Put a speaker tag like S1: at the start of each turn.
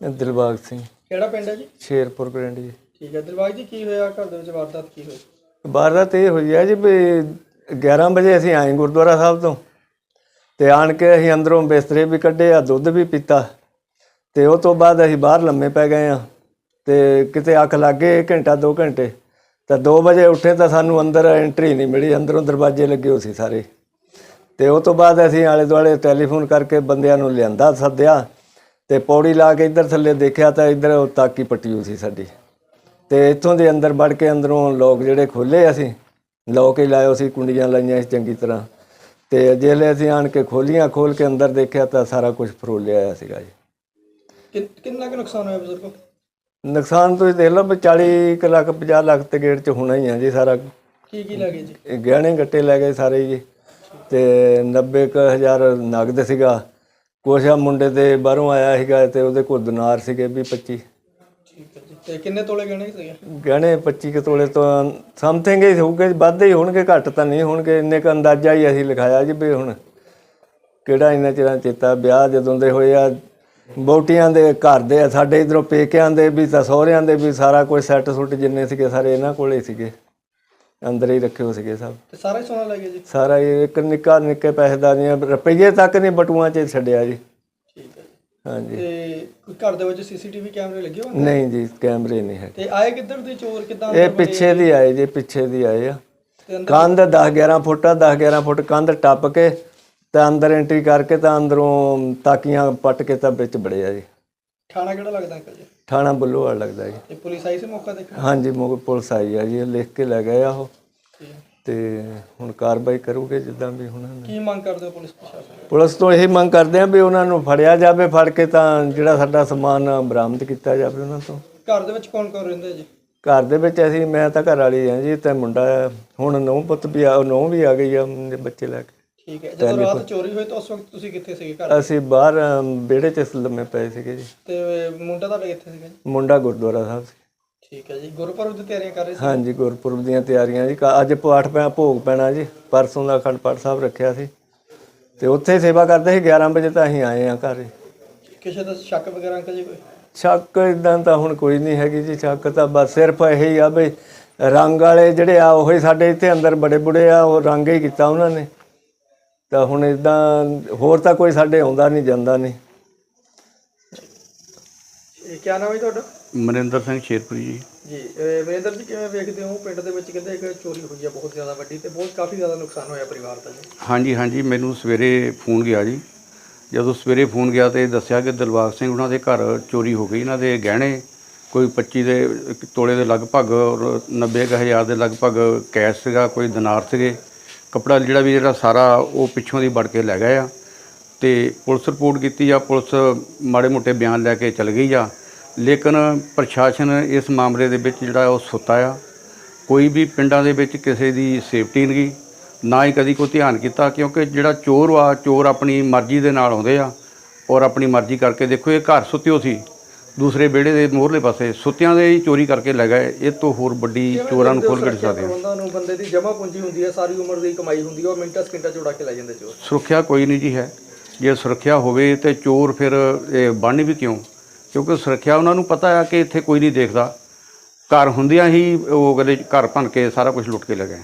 S1: ਦਿਲਬਾਗ ਸਿੰਘ।
S2: ਕਿਹੜਾ ਪਿੰਡ ਹੈ ਜੀ?
S1: ਸ਼ੇਰਪੁਰ ਪਿੰਡ ਜੀ।
S2: ਠੀਕ ਹੈ ਦਿਲਬਾਗ ਜੀ ਕੀ ਹੋਇਆ? ਘਰ ਦੇ ਵਿੱਚ ਵਾਰਦਾਤ ਕੀ ਹੋਈ?
S1: ਵਾਰਦਾਤ ਇਹ ਹੋਈ ਹੈ ਜੀ ਵੀ 11 ਵਜੇ ਅਸੀਂ ਆਏ ਗੁਰਦੁਆਰਾ ਸਾਹਿਬ ਤੋਂ। ਤੇ ਆਣ ਕੇ ਅਸੀਂ ਅੰਦਰੋਂ ਬਿਸਤਰੇ ਵੀ ਕੱਢੇ ਆ ਦੁੱਧ ਵੀ ਪੀਤਾ। ਤੇ ਉਹ ਤੋਂ ਬਾਅਦ ਅਸੀਂ ਬਾਹਰ ਲੰਮੇ ਪੈ ਗਏ ਆ ਤੇ ਕਿਤੇ ਅੱਖ ਲੱਗ ਗਏ ਘੰਟਾ 2 ਘੰਟੇ। ਤਾਂ 2 ਵਜੇ ਉੱਠੇ ਤਾਂ ਸਾਨੂੰ ਅੰਦਰ ਐਂਟਰੀ ਨਹੀਂ ਮਿਲੀ ਅੰਦਰੋਂ ਦਰਵਾਜ਼ੇ ਲੱਗੇ ਹੋ ਸੀ ਸਾਰੇ। ਤੇ ਉਹ ਤੋਂ ਬਾਅਦ ਅਸੀਂ ਆਲੇ ਦੁਆਲੇ ਟੈਲੀਫੋਨ ਕਰਕੇ ਬੰਦਿਆਂ ਨੂੰ ਲਿਆਂਦਾ ਸੱਦਿਆ। ਤੇ ਪੌੜੀ ਲਾ ਕੇ ਇੱਧਰ ਥੱਲੇ ਦੇਖਿਆ ਤਾਂ ਇੱਧਰ ਉਹ ਤਾਕੀ ਪੱਟੀ ਹੋਈ ਸੀ ਸਾਡੀ। ਤੇ ਇੱਥੋਂ ਦੇ ਅੰਦਰ ਵੜ ਕੇ ਅੰਦਰੋਂ ਲੋਕ ਜਿਹੜੇ ਖੋਲੇ ਅਸੀਂ ਲੋਕ ਹੀ ਲਾਇਓ ਸੀ ਕੁੰਡੀਆਂ ਲਾਈਆਂ ਸੀ ਚੰਗੀ ਤਰ੍ਹਾਂ। ਤੇ ਜਿਹੜੇ ਅਸੀਂ ਆਣ ਕੇ ਖੋਲੀਆਂ ਖੋਲ ਕੇ ਅੰਦਰ ਦੇਖਿਆ ਤਾਂ ਸਾਰਾ ਕੁਝ ਫਰੋਲਿਆ ਹੋਇਆ ਸੀਗਾ ਜੀ।
S2: ਕਿੰਨ- ਕੁ ਨੁਕਸਾਨ ਹੋਇਆ ਬਜ਼ੁਰਗੋ?
S1: ਨੁਕਸਾਨ ਤੁਸੀਂ ਦੇਖ ਲਓ ਵੀ 40 ਕੁ ਲੱਖ 50 ਲੱਖ ਤੇ ਗੇੜ ਚ ਹੋਣਾ ਹੀ ਆ ਜੀ ਸਾਰਾ।
S2: ਕੀ ਕੀ ਲੱਗੇ ਜੀ?
S1: ਇਹ ਗਹਿਣੇ ਗੱਟੇ ਲੈ ਗਏ ਸਾਰੇ ਜੀ। ਤੇ 90 ਕੁ ਹਜ਼ਾਰ ਨਗਦ ਸੀਗਾ। ਕੁਛ ਆ ਮੁੰਡੇ ਦੇ ਬਾਹਰੋਂ ਆਇਆ ਸੀਗਾ ਤੇ ਉਹਦੇ ਕੋਲ ਦਿਨਾਰ ਸੀਗੇ ਵੀ 25
S2: ਠੀਕ ਹੈ ਜੀ। ਤੇ ਕਿੰਨੇ ਤੋਲੇ ਗਹਿਣੇ ਸੀਗੇ?
S1: ਗਹਿਣੇ 25 ਕੁ ਤੋਲੇ ਤੋਂ ਸਮਥਿੰਗ ਹੀ ਹੋਊਗੇ ਵੱਧ ਹੀ ਹੋਣਗੇ ਘੱਟ ਤਾਂ ਨਹੀਂ ਹੋਣਗੇ ਇੰਨੇ ਕ ਅੰਦਾਜ਼ਾ ਹੀ ਅਸੀਂ ਲਿਖਾਇਆ ਜੀ ਵੀ ਹੁਣ ਕਿਹੜਾ ਇੰਨਾ ਚਿਰਾਂ ਚੇਤਾ ਵਿਆਹ ਜਦੋਂ ਦੇ ਹੋਏ ਆ ਬੋਟੀਆਂ ਦੇ ਘਰ ਦੇ ਆ, ਸਾਡੇ ਇਧਰੋਂ ਪੇਕਿਆਂ ਦੇ ਵੀ ਤਾਂ ਸਹੁਰਿਆਂ ਦੇ ਵੀ ਸਾਰਾ ਕੁਝ ਸੈੱਟ ਸੁੱਟ ਜਿੰਨੇ ਸੀਗੇ ਸਾਰੇ ਇਹਨਾਂ ਕੋਲੇ ਸੀਗੇ। ਅੰਦਰ ਹੀ ਰੱਖੇ ਹੋ ਸੀਗੇ ਸਭ।
S2: ਤੇ ਸਾਰਾ ਹੀ ਸੋਨਾ ਲੈ ਗਏ ਜੀ?
S1: ਸਾਰਾ ਇਹ ਇੱਕ ਨਿੱਕਾ ਨਿੱਕੇ ਪੈਸੇਦਾਰੀਆਂ ਰੁਪਈਏ ਤੱਕ ਨਹੀਂ ਬਟੂਆਂ 'ਚ ਛੱਡਿਆ ਜੀ।
S2: ਠੀਕ ਹੈ ਜੀ।
S1: ਹਾਂਜੀ।
S2: ਤੇ ਕੋਈ ਘਰ ਦੇ ਵਿੱਚ ਸੀਸੀਟੀਵੀ ਕੈਮਰੇ ਲੱਗੇ ਹੋਣ
S1: ਨਹੀਂ ਜੀ ਕੈਮਰੇ ਨਹੀਂ ਹੈ
S2: ਤੇ ਆਏ ਕਿੱਧਰ ਦੇ ਚੋਰ? ਕਿਦਾਂ
S1: ਇਹ ਪਿੱਛੇ ਦੀ ਆਏ ਜੀ ਪਿੱਛੇ ਦੀ ਆਏ ਆ।
S2: ਤੇ ਅੰਦਰ
S1: ਕੰਧ 10 11 ਫੁੱਟ ਆ 10 11 ਫੁੱਟ ਕੰਧ ਟੱਪ ਕੇ ਤਾਂ ਅੰਦਰ ਐਂਟਰੀ ਕਰਕੇ ਤਾਂ ਅੰਦਰੋਂ ਤਾਕੀਆਂ ਪੱਟ ਕੇ ਤਾਂ ਵਿੱਚ ਬੜੇ ਆ ਜੀ।
S2: ਥਾਣਾ ਕਿਹੜਾ ਲੱਗਦਾ ਅੰਕਲ ਜੀ?
S1: ਥਾਣਾ ਬੁੱਲੋਵਾਲ ਲੱਗਦਾ ਜੀ।
S2: ਤੇ ਪੁਲਿਸ ਆਈ ਸੀ ਮੌਕਾ ਦੇਖਣ?
S1: ਹਾਂਜੀ ਮੋ ਪੁਲਿਸ ਆਈ ਆ ਜੀ ਲਿਖ ਕੇ ਲੈ ਗਏ ਆ ਉਹ। ਤੇ ਹੁਣ ਕਾਰਵਾਈ ਕਰੂਗੇ ਜਿੱਦਾਂ ਵੀ ਹੁਣ
S2: ਕੀ ਮੰਗ ਕਰਦੇ ਹੋ ਪੁਲਿਸ ਪ੍ਰਸ਼ਾਸਨ
S1: ਪੁਲਿਸ ਤੋਂ ਇਹ ਮੰਗ ਕਰਦੇ ਆ ਵੀ ਉਹਨਾਂ ਨੂੰ ਫੜਿਆ ਜਾਵੇ ਫੜ ਕੇ ਤਾਂ ਜਿਹੜਾ ਸਾਡਾ ਸਮਾਨ ਬਰਾਮਦ ਕੀਤਾ ਜਾਵੇ ਉਹਨਾਂ ਤੋਂ।
S2: ਘਰ ਦੇ ਵਿੱਚ ਕੌਣ ਕੌਣ ਰਹਿੰਦੇ ਜੀ?
S1: ਘਰ ਦੇ ਵਿੱਚ ਅਸੀਂ ਮੈਂ ਤਾਂ ਘਰ ਵਾਲੀ ਆ ਜੀ ਤੇ ਮੁੰਡਾ। ਹੁਣ ਨੌ ਪੁੱਤ ਵੀ ਆ ਨੌ ਵੀ ਆ ਗਈ ਆ ਬੱਚੇ ਲੈ ਕੇ।
S2: ਠੀਕ ਹੈ ਜਦੋਂ ਰਾਤ ਚੋਰੀ ਹੋਈ ਤਾਂ ਉਸ ਵਕਤ ਤੁਸੀਂ ਕਿੱਥੇ ਸੀਗੇ ਘਰ?
S1: ਅਸੀਂ ਬਾਹਰ ਵਿਹੜੇ 'ਚ ਲੰਮੇ ਪਏ ਸੀਗੇ ਜੀ।
S2: ਤੇ ਮੁੰਡਾ ਤੁਹਾਡਾ ਕਿੱਥੇ ਸੀਗਾ ਜੀ?
S1: ਮੁੰਡਾ ਗੁਰਦੁਆਰਾ ਸਾਹਿਬ ਸੀ।
S2: ਠੀਕ ਹੈ ਜੀ ਗੁਰਪੁਰਬ ਦੀ ਤਿਆਰੀਆਂ ਕਰ ਰਹੇ ਸੀ?
S1: ਹਾਂਜੀ ਗੁਰਪੁਰਬ ਦੀਆਂ ਤਿਆਰੀਆਂ ਜੀ। ਅੱਜ ਪਾਠ ਪੈ ਭੋਗ ਪੈਣਾ ਜੀ। ਪਰਸੋਂ ਦਾ ਅਖੰਡ ਪਾਠ ਸਾਹਿਬ ਰੱਖਿਆ ਸੀ। ਤੇ ਉੱਥੇ ਸੇਵਾ ਕਰਦੇ ਸੀ 11 ਵਜੇ ਤਾਂ ਅਸੀਂ ਆਏ ਆ ਘਰ।
S2: ਕਿਸੇ ਦਾ ਸ਼ੱਕ ਵਗੈਰਾ ਅੰਕਲ ਜੀ ਕੋਈ?
S1: ਸ਼ੱਕ ਇਦਾਂ ਤਾਂ ਹੁਣ ਕੋਈ ਨਹੀਂ ਹੈਗੀ ਜੀ। ਸ਼ੱਕ ਤਾਂ ਬਸ ਸਿਰਫ ਇਹੀ ਆ ਵੀ ਰੰਗ ਵਾਲੇ ਜਿਹੜੇ ਆ ਉਹੀ ਸਾਡੇ ਇੱਥੇ ਅੰਦਰ ਬੜੇ ਬੁੜੇ ਆ ਉਹ ਰੰਗ ਹੀ ਕੀਤਾ ਉਹਨਾਂ ਨੇ। ਤਾਂ ਹੁਣ ਇਦਾਂ ਹੋਰ ਤਾਂ ਕੋਈ ਸਾਡੇ ਆਉਂਦਾ ਨਹੀਂ ਜਾਂਦਾ ਨਹੀਂ।
S2: ਇਹ ਕੀ ਨਾਮ ਹੈ ਜੀ ਤੁਹਾਡਾ?
S3: ਮਨਿੰਦਰ ਸਿੰਘ ਸ਼ੇਰਪੁਰੀ ਜੀ।
S2: ਜੀ ਵੀਰੇਂਦਰ ਜੀ ਕਿਵੇਂ ਵੇਖਦੇ ਹੋ? ਪਿੰਡ ਦੇ ਵਿੱਚ ਕਹਿੰਦੇ ਇੱਕ ਚੋਰੀ ਹੋਈ ਹੈ ਬਹੁਤ ਜ਼ਿਆਦਾ ਵੱਡੀ ਤੇ ਬਹੁਤ ਕਾਫੀ ਜ਼ਿਆਦਾ ਨੁਕਸਾਨ ਹੋਇਆ ਪਰਿਵਾਰ ਦਾ ਜੀ।
S3: ਹਾਂਜੀ ਹਾਂਜੀ ਮੈਨੂੰ ਸਵੇਰੇ ਫੋਨ ਗਿਆ ਜੀ। ਜਦੋਂ ਸਵੇਰੇ ਫੋਨ ਗਿਆ ਤੇ ਦੱਸਿਆ ਕਿ ਦਿਲਬਾਗ ਸਿੰਘ ਉਹਨਾਂ ਦੇ ਘਰ ਚੋਰੀ ਹੋ ਗਈ ਇਹਨਾਂ ਦੇ ਗਹਿਣੇ ਕੋਈ 25 ਦੇ ਤੋਲੇ ਦੇ ਲਗਭਗ ਔਰ 90 ਕੁ ਹਜ਼ਾਰ ਦੇ ਲਗਭਗ ਕੈਸ਼ ਸੀਗਾ ਕੋਈ ਦਿਨਾਰ ਸੀਗੇ। ਕਪੜਾ ਜਿਹੜਾ ਵੀ ਜਿਹੜਾ ਸਾਰਾ ਉਹ ਪਿੱਛੋਂ ਦੀ ਵੜ ਕੇ ਲੈ ਗਏ ਆ। ਤੇ ਪੁਲਿਸ ਰਿਪੋਰਟ ਕੀਤੀ ਆ, ਪੁਲਿਸ ਮਾੜੇ ਮੋਟੇ ਬਿਆਨ ਲੈ ਕੇ ਚਲ ਗਈ ਆ। ਲੇਕਿਨ ਪ੍ਰਸ਼ਾਸਨ ਇਸ ਮਾਮਲੇ ਦੇ ਵਿੱਚ ਜਿਹੜਾ ਉਹ ਸੁੱਤਾ ਆ। ਕੋਈ ਵੀ ਪਿੰਡਾਂ ਦੇ ਵਿੱਚ ਕਿਸੇ ਦੀ ਸੇਫਟੀ ਨਹੀਂ ਨਾ ਹੀ ਕਦੀ ਕੋਈ ਧਿਆਨ ਕੀਤਾ, ਕਿਉਂਕਿ ਜਿਹੜਾ ਚੋਰ ਆ, ਚੋਰ ਆਪਣੀ ਮਰਜ਼ੀ ਦੇ ਨਾਲ ਆਉਂਦੇ ਆ। ਔਰ ਆਪਣੀ ਮਰਜ਼ੀ ਕਰਕੇ ਦੇਖੋ, ਇਹ ਘਰ ਸੁੱਤਿਓ ਸੀ। ਦੂਸਰੇ ਵਿਹੜੇ ਦੇ ਮੋਹਰਲੇ ਪਾਸੇ ਸੁੱਤਿਆਂ ਦੇ ਹੀ ਚੋਰੀ ਕਰਕੇ ਲੈ ਗਏ। ਇਹ ਤੋਂ ਹੋਰ ਵੱਡੀ ਚੋਰਾਂ ਨੂੰ ਖੋਲ ਕੇ ਨਹੀਂ ਸਕਦੇ
S2: ਪ੍ਰਬੰਧਾਂ ਨੂੰ ਬੰਦੇ ਦੀ ਜਮਾ ਪੂੰਜੀ ਹੁੰਦੀ ਹੈ ਸਾਰੀ ਉਮਰ ਦੀ ਕਮਾਈ ਹੁੰਦੀ ਹੈ ਉਹ ਮਿੰਟਾਂ ਸਕਿੰਟਾਂ ਚ ਉਡਾ ਕੇ ਲੈ ਜਾਂਦੇ ਚੋਰ।
S3: ਸੁਰੱਖਿਆ ਕੋਈ ਨਹੀਂ ਜੀ ਹੈ। ਜੇ ਸੁਰੱਖਿਆ ਹੋਵੇ ਤੇ ਚੋਰ ਫਿਰ ਇਹ ਬਣ ਵੀ ਕਿਉਂ? ਕਿਉਂਕਿ ਸੁਰੱਖਿਆ ਉਹਨਾਂ ਨੂੰ ਪਤਾ ਆ ਕਿ ਇੱਥੇ ਕੋਈ ਨਹੀਂ ਦੇਖਦਾ। ਘਰ ਹੁੰਦਿਆਂ ਹੀ ਉਹ ਕਹਿੰਦੇ ਘਰ ਭੰਨ ਕੇ ਸਾਰਾ ਕੁਝ ਲੁੱਟ ਕੇ ਲੈ ਗਏ।